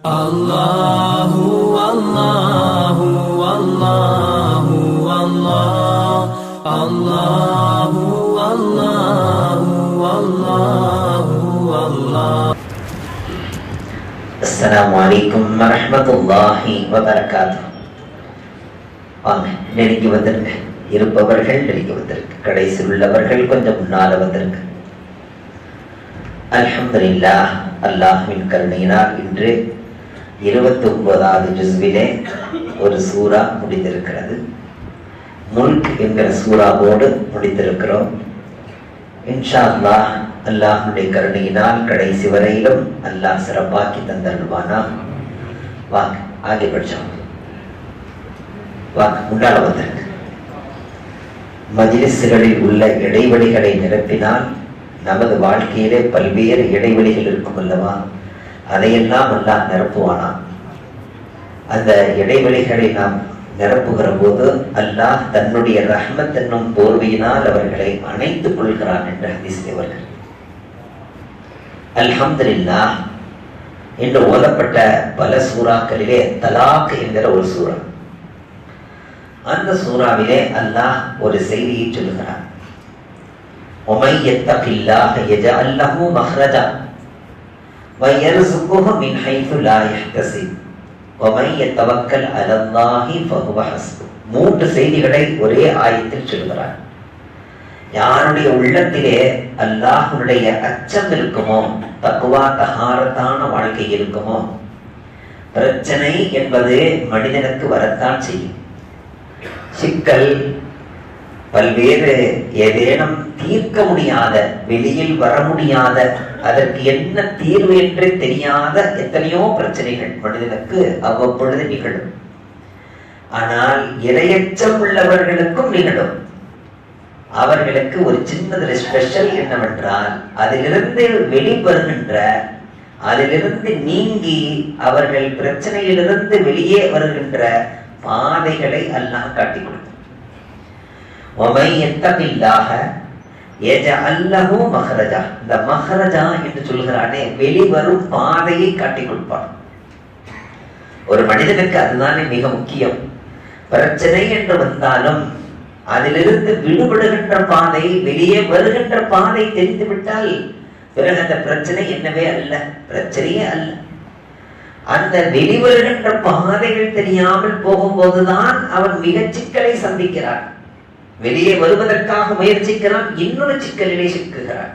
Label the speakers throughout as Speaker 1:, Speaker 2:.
Speaker 1: الله والله والله والله الله والله والله والله
Speaker 2: அஸ்ஸலாமு அலைக்கும் வரஹ்மத்துல்லாஹி வபரகாத்து வாங்க நெருங்கி வந்திருங்க இருப்பவர்கள் நெருங்கி வந்திருக்கு கடைசியில் உள்ளவர்கள் கொஞ்சம் முன்னால வந்திருங்க அல்ஹம்துலில்லாஹ் அல்லாஹ்வின் கருணையினால் இன்று இருபத்தி ஒன்பதாவது ஜிஸ்விலே ஒரு சூறா முடிந்திருக்கிறது. முல்க் என்கிற சூறாவோடு முடித்திருக்கிறோம் இன்ஷா அல்லாஹ் கருணையினால் கடைசி வரையிலும் அல்லாஹ் சிறப்பாக்கி தந்தருவானா வாங்க ஆகி படிச்சோம். வாங்க முன்னால வந்திருக்கு. மஜிலிசுகளில் உள்ள இடைவெளிகளை நிரப்பினால் நமது வாழ்க்கையிலே பல்வேறு இடைவெளிகள் இருக்கும் அல்லவா? அதையெல்லாம் எல்லாம் நிரப்புவானாம் அந்த இடைவெளிகளை நாம் நிரப்புகிற போது அல்லாஹ் தன்னுடைய ரஹ்மத் என்னும் போர்வையினால் அவர்களை அணைத்துக் கொள்கிறான் என்று ஹதீஸ் தேவர்கள் அல்ஹம்துல்லா என்று ஓதப்பட்ட பல சூறாக்களிலே தலாக் என்கிற ஒரு சூறா. அந்த சூறாவிலே அல்லாஹ் ஒரு செய்தியை சொல்லுகிறான் ஒமை எத்தபில்லாக எஜ அல்லஹூ மஹ்ரஜா وَيَرْزُقْهُ مِنْ حَيْثُ لَا يَحْتَسِبُ وَمَن يَتَوَكَّلْ عَلَى اللَّهِ فَهُوَ حَسْبُهُ மூன்று செய்திகளை ஒரே ஆயத்தில் சொல்கிறார் யாருடைய உள்ளத்திலே அல்லாஹ்வுடைய அச்சம் இருக்குமோ தக்குவா தகாரத்தான வாழ்க்கை இருக்குமோ பிரச்சனை என்பது மனிதனுக்கு வரத்தான் செய்யும் சிக்கல் பல்வேறு ஏதேனும் தீர்க்க முடியாத வெளியில் வர முடியாத அதற்கு என்ன தீர்வு என்று தெரியாத எத்தனையோ பிரச்சனைகள் மனிதனுக்கு அவ்வப்பொழுது நிகழும். ஆனால் இரையச்சம் உள்ளவர்களுக்கும் நிகழும். அவர்களுக்கு ஒரு சின்னதுல ஸ்பெஷல் என்னவென்றால் அதிலிருந்து வெளிவருகின்ற அதிலிருந்து நீங்கி அவர்கள் பிரச்சனையிலிருந்து வெளியே வருகின்ற பாதைகளை அல்லாஹ் காட்டிக் கொடுத்தார் மஹரஜா. இந்த மஹரஜா என்று சொல்கிறானே வெளிவரும் பாதையை காட்டிக் கொடுப்பான். ஒரு மனிதனுக்கு அதுதானே மிக முக்கியம். பிரச்சனை என்று வந்தாலும் அதிலிருந்து விடுபடுகின்ற பாதை வெளியே வருகின்ற பாதை தெரிந்து விட்டால் பிறகு அந்த பிரச்சனை என்னவே அல்ல பிரச்சனையே அல்ல. அந்த வெளிவருகின்ற பாதைகள் தெரியாமல் போகும்போதுதான் அவன் மிக சிக்கலை சந்திக்கிறான். வெளியே வருவதற்காக முயற்சிக்கிறான் இன்னொரு சிக்கலிலே சிக்குகிறான்.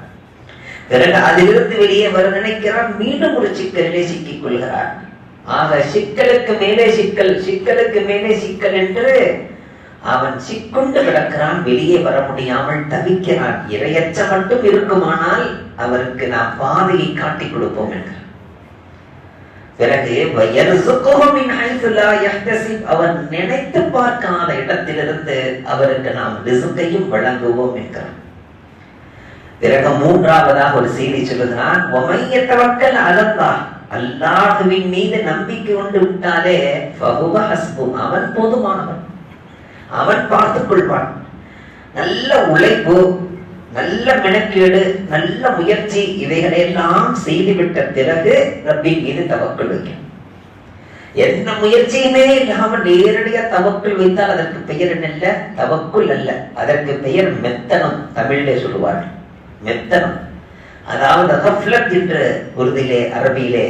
Speaker 2: பிறகு அதிலிருந்து வெளியே வர நினைக்கிறான் மீண்டும் ஒரு சிக்கலிலே சிக்கிக் கொள்கிறான். ஆக சிக்கலுக்கு மேலே சிக்கல் சிக்கலுக்கு மேலே சிக்கல் என்று அவன் சிக்கொண்டு கிடக்கிறான் வெளியே வர முடியாமல் தவிக்கிறான். இரையச்சம் மட்டும் இருக்குமானால் அவருக்கு நாம் பாதையை காட்டிக் கொடுப்போம் என்கிறார் பிறகு அவன் நினைத்து பார்க்காத இடத்திலிருந்து அவருக்கு நாம் ரிசுக்கையும் வழங்குவோம் என்கிறான் பிறகு மூன்றாவதாக ஒரு செய்தி சொல்லுகிறான் ஒமையத்தவக்கல் அலந்தா அல்லாஹுவின் மீது நம்பிக்கை உண்டு விட்டாலே அவன் போதுமானவன். அவன் பார்த்துக் கொள்வான். நல்ல உழைப்பு நல்ல மெனக்கேடு நல்ல முயற்சி இவைகளையெல்லாம் செய்துவிட்ட பிறகு ரப்பின் மீது தவக்கல் வைக்கும். எந்த முயற்சியுமே இல்லாமல் நேரடியா தவக்குள் வைத்தால் அதற்கு பெயர் இல்லை தவக்குள் அல்ல. அதற்கு பெயர் மெத்தனம் தமிழிலே சொல்லுவார்கள். மெத்தனம். அதாவது ஹஃப்லத் என்று உறுதியிலே அரபியிலே.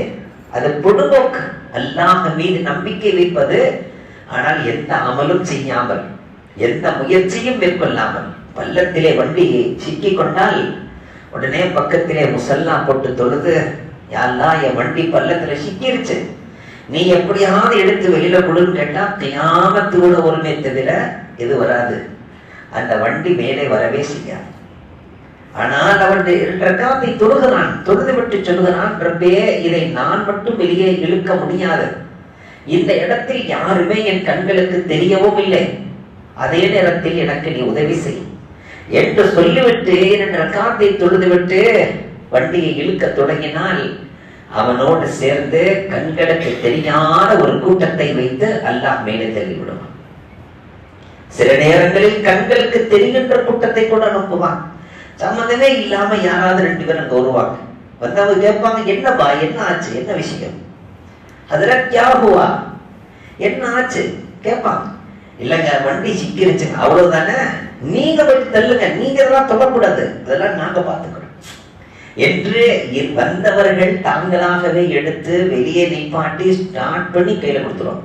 Speaker 2: அது பொடுபோக்கு. அல்லாஹ் மீது நம்பிக்கை வைப்பது ஆனால் எந்த அமலும் செய்யாமல் எந்த முயற்சியும் மேற்கொள்ளாமல். பள்ளத்திலே வண்டி சிக்கிக் கொண்டால் உடனே பக்கத்திலே முசல்லா போட்டு தொழுது யாழ்லா என் வண்டி பள்ளத்துல சிக்கிருச்சு. நீ எப்படியாவது எடுத்து வெளியில கொடுன்னு கேட்டா தியாமத்தோட கூட ஒருமே தவிர இது வராது. அந்த வண்டி மேலே வரவே செய்யாது. ஆனால் அவன் ரக்காத்தை தொழுகிறான். தொழுது விட்டு சொல்லுகிறான் ரப்பே இதை நான் மட்டும் வெளியே இழுக்க முடியாது. இந்த இடத்தில் யாருமே என் கண்களுக்கு தெரியவும் இல்லை. அதே நேரத்தில் எனக்கு நீ உதவி செய். என்று சொல்லிவிட்டு என்ற ரக்காத்தை தொழுதுவிட்டு வண்டியை இழுக்க தொடங்கினால் அவனோடு சேர்ந்து கண்களுக்கு தெரியாத ஒரு கூட்டத்தை வைத்து அல்லாஹ் மேலே தள்ளிவிடுவான். சில நேரங்களில் கண்களுக்கு தெரிகின்ற கூட்டத்தை கூட அனுப்புவான் சம்மந்தமே இல்லாம யாராவது ரெண்டு பேரும் அங்க வருவாங்க. வந்து அவங்க கேட்பாங்க என்னப்பா என்ன ஆச்சு? என்ன விஷயம்? அதுல தியாகுவா என்ன ஆச்சு? கேட்பாங்க. இல்லைங்க வண்டி சிக்கிருச்சுங்க. அவ்வளவுதானே? நீங்க போய் தள்ளுங்க. நீங்க இதெல்லாம் தொடக்கூடாது. இதெல்லாம் நாங்க பார்த்துக்கிறோம். என்று வந்தவர்கள் தாங்களாகவே எடுத்து வெளியே நிப்பாட்டி ஸ்டார்ட் பண்ணி கையில கொடுத்துருவாங்க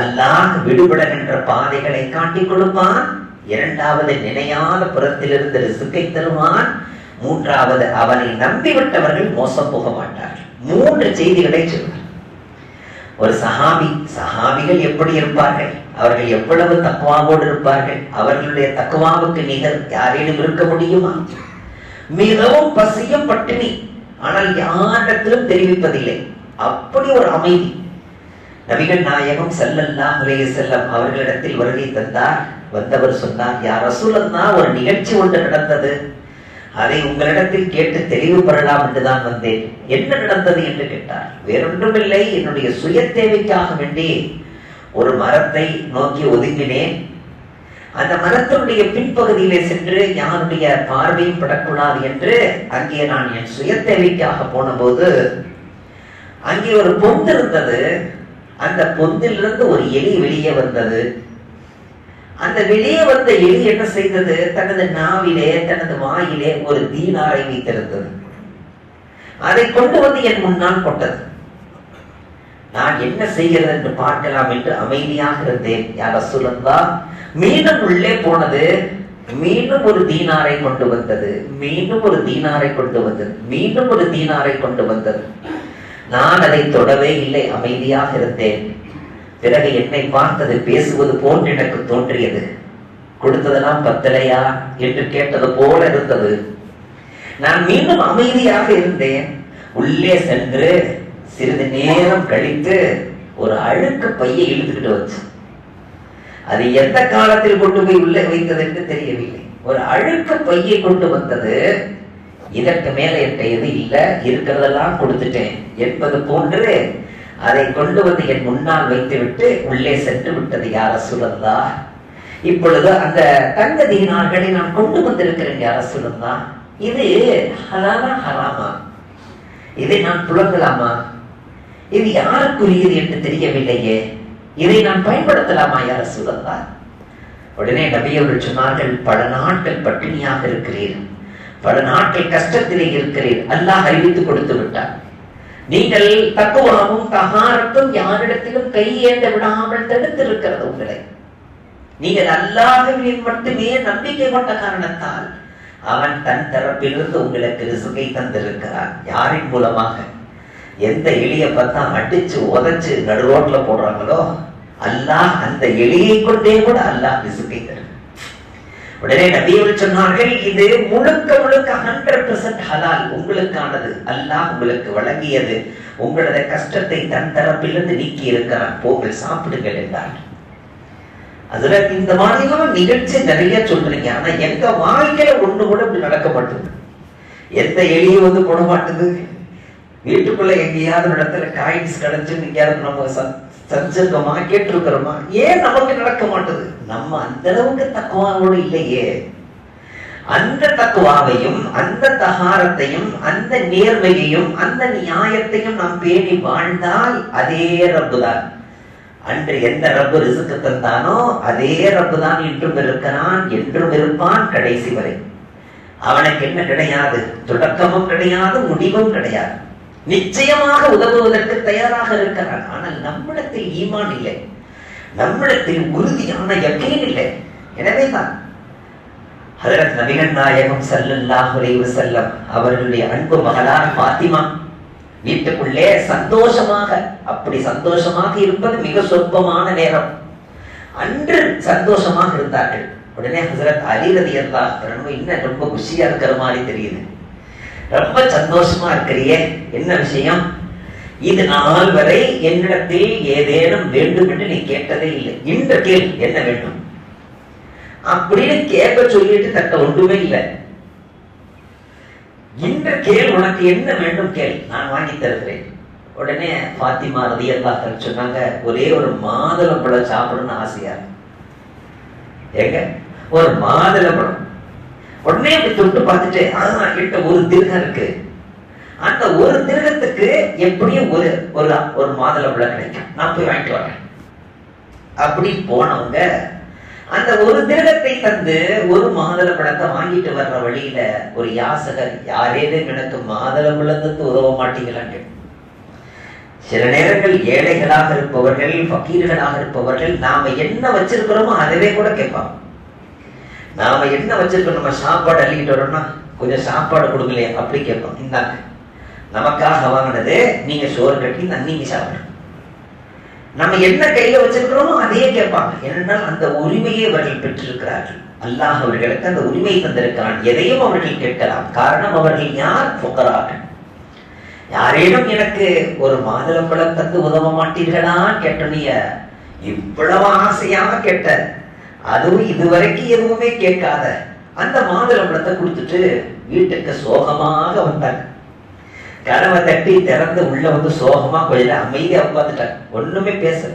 Speaker 2: அல்லாஹ் விடுபடுகின்ற பாதைகளை காட்டிக் கொடுப்பான். இரண்டாவது நினையாத புறத்திலிருந்து ரிசுக்கை தருவான். மூன்றாவது அவனை நம்பிவிட்டவர்கள் மோசம் போக மாட்டார்கள் மூன்று செய்திகளை சொல்வார். ஒரு சஹாபி சஹாபிகள் எப்படி இருப்பார்கள்? அவர்கள் எவ்வளவு தக்குவாவோடு இருப்பார்கள்? அவர்களுடைய தக்குவாவுக்கு நிகர் யாரேனும் இருக்க முடியுமா? மிகவும் பசியும் பட்டினி ஆனால் யாரிடத்திலும் தெரிவிப்பதில்லை. அப்படி ஒரு அமைதி. நபிகள் நாயகம் செல்லல்லா அலைஹி செல்லம் அவர்களிடத்தில் வருகை தந்தார். வந்தவர் சொன்னார் யார் ரசூலன்னா ஒரு நிகழ்ச்சி ஒன்று நடந்தது. அதை உங்களிடத்தில் கேட்டு தெளிவு பெறலாம் என்றுதான் வந்தேன். என்ன நடந்தது? என்று கேட்டார். வேறொன்றுமில்லை. என்னுடைய சுய தேவைக்காக வேண்டி ஒரு மரத்தை நோக்கி ஒதுங்கினேன். அந்த மரத்தினுடைய பின்பகுதியிலே சென்று யாருடைய பார்வையும் படக்கூடாது என்று அங்கே நான் என் சுய தேவைக்காக போனபோது அங்கே ஒரு பொந்து இருந்தது. அந்த பொந்திலிருந்து ஒரு எலி வெளியே வந்தது. அந்த வெளியே வந்த எலி என்ன செய்தது? தனது நாவிலே தனது வாயிலே ஒரு தீனாரை வைத்திருந்தது. அதை கொண்டு வந்து என் முன்னால் கொண்டது நான் என்ன செய்கிறது என்று பார்க்கலாம் என்று அமைதியாக இருந்தேன். யார அசுலந்தா மீண்டும் உள்ளே போனது. மீண்டும் ஒரு தீனாரை கொண்டு வந்தது. மீண்டும் ஒரு தீனாரை கொண்டு வந்தது. மீண்டும் ஒரு தீனாரை கொண்டு வந்தது. நான் அதை தொடவே இல்லை. அமைதியாக இருந்தேன். பிறகு என்னை பார்த்தது பேசுவது போன்று எனக்கு தோன்றியது. கொடுத்ததெல்லாம் பத்தலையா என்று கேட்டது போல இருந்தது. நான் மீண்டும் அமைதியாக இருந்தேன். உள்ளே சென்று சிறிது நேரம் கழித்து ஒரு அழுக்கு பையை இழுத்துக்கிட்டு வச்சு அது எந்த காலத்தில் கொண்டு போய் உள்ளே வைத்தது என்று தெரியவில்லை. ஒரு அழுக்கு பையை கொண்டு வந்தது இதற்கு மேல என்கிட்ட எது இல்லை இருக்கிறதெல்லாம் கொடுத்துட்டேன் என்பது போன்று அதை கொண்டு வந்து என் முன்னால் வைத்துவிட்டு உள்ளே சென்று விட்டது யார சுழந்தா இப்பொழுது அந்த தங்க தீனார்களை நான் கொண்டு வந்திருக்கிறேன் யார சுழந்தா இது ஹலாலா ஹராமா? இதை நான் புலங்கலாமா இது யாருக்குரியது என்று தெரியவில்லையே. இதை நான் பயன்படுத்தலாமா யார சுதந்தார் உடனே நபி அவர்கள் சொன்னார்கள் பல நாட்கள் பட்டினியாக இருக்கிறீர். பல நாட்கள் கஷ்டத்திலே இருக்கிறீர். அல்லாஹ் அறிவித்து கொடுத்து விட்டார். நீங்கள் தக்குவாவும் தகாரத்தும் யாரிடத்திலும் கையேந்த விடாமல் தடுத்திருக்கிறது உங்களை. நீங்கள் அல்லாஹவின் மட்டுமே நம்பிக்கை கொண்ட காரணத்தால் அவன் தன் தரப்பிலிருந்து உங்களுக்கு ரிசுகை தந்திருக்கிறான். யாரின் மூலமாக? எந்த எலியை பார்த்தா அடிச்சு உதச்சு நடு ரோட்ல போடுறாங்களோ அல்லாஹ் அந்த எலியை கொண்டே கூட அல்லாஹ் விசுக்கை தரும். உடனே நபியவர் சொன்னார்கள் இது முழுக்க முழுக்க ஹண்ட்ரட் பெர்சன்ட் ஹலால். உங்களுக்கானது. அல்லாஹ் உங்களுக்கு வழங்கியது. உங்களது கஷ்டத்தை தன் தரப்பிலிருந்து நீக்கி இருக்கிறான். போங்கள் சாப்பிடுங்கள் என்றார். அதுல இந்த மாதிரிலாம் நிகழ்ச்சி நிறைய சொல்றீங்க. ஆனா எங்க வாழ்க்கையில ஒண்ணு கூட இப்படி நடக்க மாட்டேங்குது எந்த எலியும் வந்து போட மாட்டுது வீட்டுக்குள்ள எங்கேயாவது ஒரு இடத்துல காயின்ஸ் கிடைச்சு எங்கேயாவது நம்ம ச- கேட்டிருக்கிறோமா ஏன் நமக்கு நடக்க மாட்டுது? நம்ம அந்த அளவுக்கு தக்குவாவோடு இல்லையே. அந்த தக்குவாவையும் அந்த தகாரத்தையும் அந்த நேர்மையையும் அந்த நியாயத்தையும் நாம் பேணி வாழ்ந்தால் அதே ரப்பு தான் அன்று எந்த ரப்பு ரிசுக்கு தந்தானோ அதே ரப்பு தான் இன்றும் இருக்கிறான் என்றும் இருப்பான் கடைசி வரை. அவனுக்கு என்ன கிடையாது? தொடக்கமும் கிடையாது முடிவும் கிடையாது. நிச்சயமாக உதவுவதற்கு தயாராக இருக்கிறார். ஆனால் நம்மிடத்தில் ஈமான் இல்லை. நம்மிடத்தில் உறுதியான யக்கீன் இல்லை. எனவேதான் ஹதரத் நபிகள் நாயகம் ஸல்லல்லாஹு செல்லம் அவர்களுடைய அன்பு மகளார் பாத்திமா வீட்டுக்குள்ளே சந்தோஷமாக அப்படி சந்தோஷமாக இருப்பது மிக சொற்பமான நேரம். அன்று சந்தோஷமாக இருந்தார்கள். உடனே ஹசரத் அலி ரலியல்லாஹு என்ன ரொம்ப குஷியா இருக்கிற மாதிரி தெரியுது. ரொம்ப சந்தோஷமா இருக்கிறியே என்ன விஷயம்? இது நாள் வரை என்னிடத்தில் ஏதேனும் வேண்டும் என்று நீ கேட்டதே இல்லை. இந்த கேள் என்ன வேண்டும்? அப்படின்னு கேட்க சொல்லிட்டு தட்ட ஒன்றுமே இல்லை. இந்த கேள் உனக்கு என்ன வேண்டும் கேள். நான் வாங்கி தருகிறேன். உடனே பாத்திமா ரதி அல்லாஹ் சொன்னாங்க ஒரே ஒரு மாதுளம்பழம் சாப்பிடணும்னு ஆசையா? இருக்கு. ஏங்க ஒரு மாதுளம்பழம். உடனே அப்படி தொட்டு பார்த்துட்டு ஆமா கிட்ட ஒரு திருகம் இருக்கு. அந்த ஒரு திருகத்துக்கு எப்படியும் ஒரு ஒரு ஒரு மாதுளம்பழம் கிடைக்கும். நான் போய் வாங்கிட்டு வரேன். அப்படி போனவங்க அந்த ஒரு திருகத்தை தந்து ஒரு மாதுளம்பழத்தை வாங்கிட்டு வர்ற வழியில ஒரு யாசகர் யாரேனும் எனக்கு மாதுளம்பழத்துக்கு உதவ மாட்டீங்களான்னு சில நேரங்கள் ஏழைகளாக இருப்பவர்கள் ஃபக்கீர்களாக இருப்பவர்கள் நாம என்ன வச்சிருக்கிறோமோ அதவே கூட கேட்பாங்க. நாம என்ன வச்சிருக்கோம்? நம்ம சாப்பாடு அள்ளிக்கிட்டு வரோம்னா கொஞ்சம் சாப்பாடு கொடுக்கலையே அப்படி கேட்போம். இந்தாங்க. நமக்காக வாங்கினது நீங்க சோறு கட்டி நீங்க சாப்பிடணும். நம்ம என்ன கையில வச்சிருக்கிறோமோ அதையே கேட்பாங்க. ஏனென்றால் அந்த உரிமையை அவர்கள் பெற்றிருக்கிறார்கள். அல்லாஹ் அவர்களுக்கு அந்த உரிமை தந்திருக்கிறான். எதையும் அவர்கள் கேட்கலாம். காரணம் அவர்கள் யார்? புகரார்கள் யாரேனும் எனக்கு ஒரு மாதுளம்பழம் தந்து உதவ மாட்டீர்களா? கேட்டனிய இவ்வளவு ஆசையாக கேட்ட. அதுவும் இதுவரைக்கும் எதுவுமே கேட்காத அந்த மாதுளம்பழத்தை கொடுத்துட்டு வீட்டுக்கு சோகமாக வந்தாங்க. கனவை தட்டி திறந்து உள்ள வந்து சோகமா கொஞ்ச அமைதியா உட்காந்துட்டாங்க ஒண்ணுமே பேசல.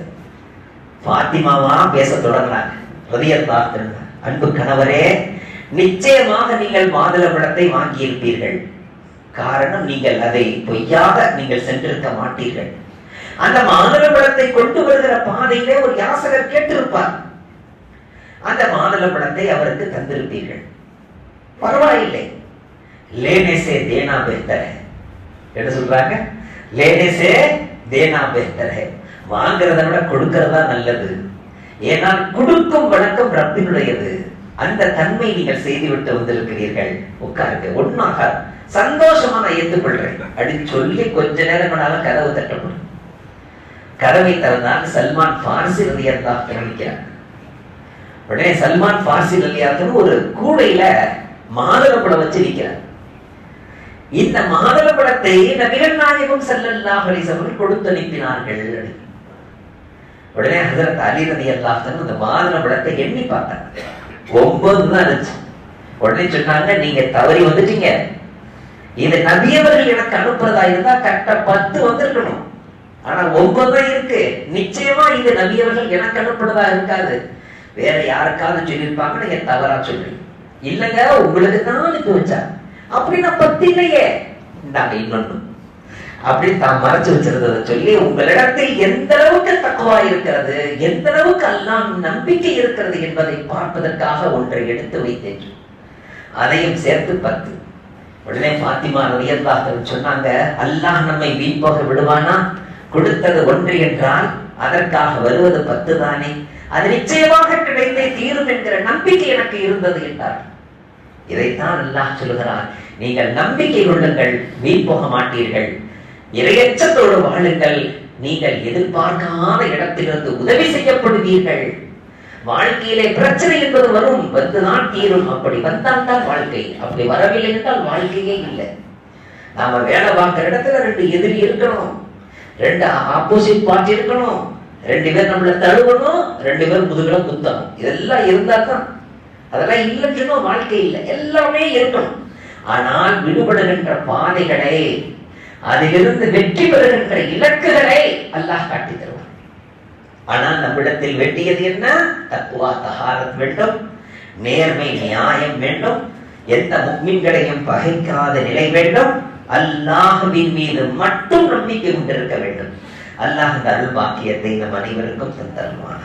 Speaker 2: பாத்திமாவா பேச தொடங்கினாங்க. ஹிருதயத்தா திரும்ப அன்பு கணவரே நிச்சயமாக நீங்கள் மாதுளம்பழத்தை வாங்கியிருப்பீர்கள். காரணம் நீங்கள் அதை பொய்யாக நீங்கள் சென்றிருக்க மாட்டீர்கள். அந்த மாதுளம்பழத்தை கொண்டு வருகிற பாதையிலே ஒரு யாசகர் கேட்டிருப்பார். அந்த மாதுளம்பழத்தை அவருக்கு தந்திருப்பீர்கள். பரவாயில்லை. லேனேசே தேனா பெஹ்தர என்ன சொல்றாங்க? லேனேசே தேனா பெஹ்தர வாங்குறத விட கொடுக்கறதா நல்லது. ஏனால் கொடுக்கும் வழக்கம் ரப்பினுடையது. அந்த தன்மை நீங்கள் செய்துவிட்டு வந்திருக்கிறீர்கள். உட்காருங்க. ஒன்னாக சந்தோஷமா நான் ஏற்றுக்கொள்றேன் அப்படின்னு சொல்லி கொஞ்ச நேரம் பண்ணாலும் கதவு தட்டப்படும். கதவை திறந்தால் சல்மான் பார்சி தான் கவனிக்கிறார் உடனே சல்மான் பார்சி ரலியாத்துன்னு ஒரு கூடையில மாதுளப்பழம் வச்சு நிற்கிறார் இந்த மாதுளப்பழத்தை நபிகள் நாயகம் செல்லல்லா ஹரிசவர்கள் கொடுத்து அனுப்பினார்கள் உடனே ஹசரத் அலி ரதி அல்லாஹன் அந்த மாதுளப்பழத்தை எண்ணி பார்த்தாங்க ஒன்பது தான் இருந்துச்சு. உடனே சொன்னாங்க நீங்க தவறி வந்துட்டீங்க. இது நபியவர்கள் எனக்கு அனுப்புறதா இருந்தா கரெக்டா பத்து வந்திருக்கணும். ஆனா ஒன்பது தான் இருக்கு. நிச்சயமா இது நபியவர்கள் எனக்கு அனுப்புறதா இருக்காது. வேற யாருக்காவது சொல்லியிருப்பாங்க நீங்க தவறா சொல்றீங்க. இல்லைங்க உங்களுக்கு தான் அனுப்பி வச்சா அப்படின்னா பத்து இல்லையே நாங்க இன்னொன்னு. அப்படி தான் மறைச்சு வச்சிருந்ததை சொல்லி உங்களிடத்தில் எந்த அளவுக்கு தக்குவா இருக்கிறது எந்த அளவுக்கு அல்லாம் நம்பிக்கை இருக்கிறது என்பதை பார்ப்பதற்காக ஒன்றை எடுத்து வைத்தேன். அதையும் சேர்த்து பத்து. உடனே பாத்திமா ரலியல்லாஹு சொன்னாங்க அல்லாஹ் நம்மை வீண் போக விடுவானா? கொடுத்தது ஒன்று என்றால் அதற்காக வருவது பத்து தானே அது நிச்சயமாக கிடைத்தே தீரும் என்கிற நம்பிக்கை எனக்கு இருந்தது என்றார். இதைத்தான் அல்லாஹ் சொல்லுகிறார் நீங்கள் நம்பிக்கை கொள்ளுங்கள் வீண் போக மாட்டீர்கள். இரையச்சத்தோடு வாழுங்கள். நீங்கள் எதிர்பார்க்காத இடத்திலிருந்து உதவி செய்யப்படுவீர்கள். வாழ்க்கையிலே பிரச்சனை என்பது வரும். வந்துதான் தீரும். அப்படி வந்தால் தான் வாழ்க்கை. அப்படி வரவில்லை என்றால் வாழ்க்கையே இல்லை. நாம வேலை பார்க்கிற இடத்துல ரெண்டு எதிரி இருக்கணும். ரெண்டு ஆப்போசிட் பார்ட்டி இருக்கணும். ரெண்டு பேர் நம்மளை தழுவணும் ரெண்டு பேர் முதுகுல குத்தணும். இதெல்லாம் இருந்தா தான் அதெல்லாம் இல்லைன்னு வாழ்க்கை இல்லை. எல்லாமே இருக்கணும். ஆனால் விடுபடுகின்ற பாதைகளை அதிலிருந்து வெற்றி பெறுகின்ற இலக்குகளை அல்லாஹ் காட்டி தருவான். ஆனால் நம்மிடத்தில் வேண்டியது என்ன? தக்குவா தகாரத் வேண்டும். நேர்மை நியாயம் வேண்டும். எந்த முக்மின்களையும் பகைக்காத நிலை வேண்டும். அல்லாஹுவின் மீது மட்டும் நம்பிக்கை கொண்டிருக்க வேண்டும். அல்லாஹ் அந்த அருள் பாக்கியத்தை நம் அனைவருக்கும் தந்தருவான்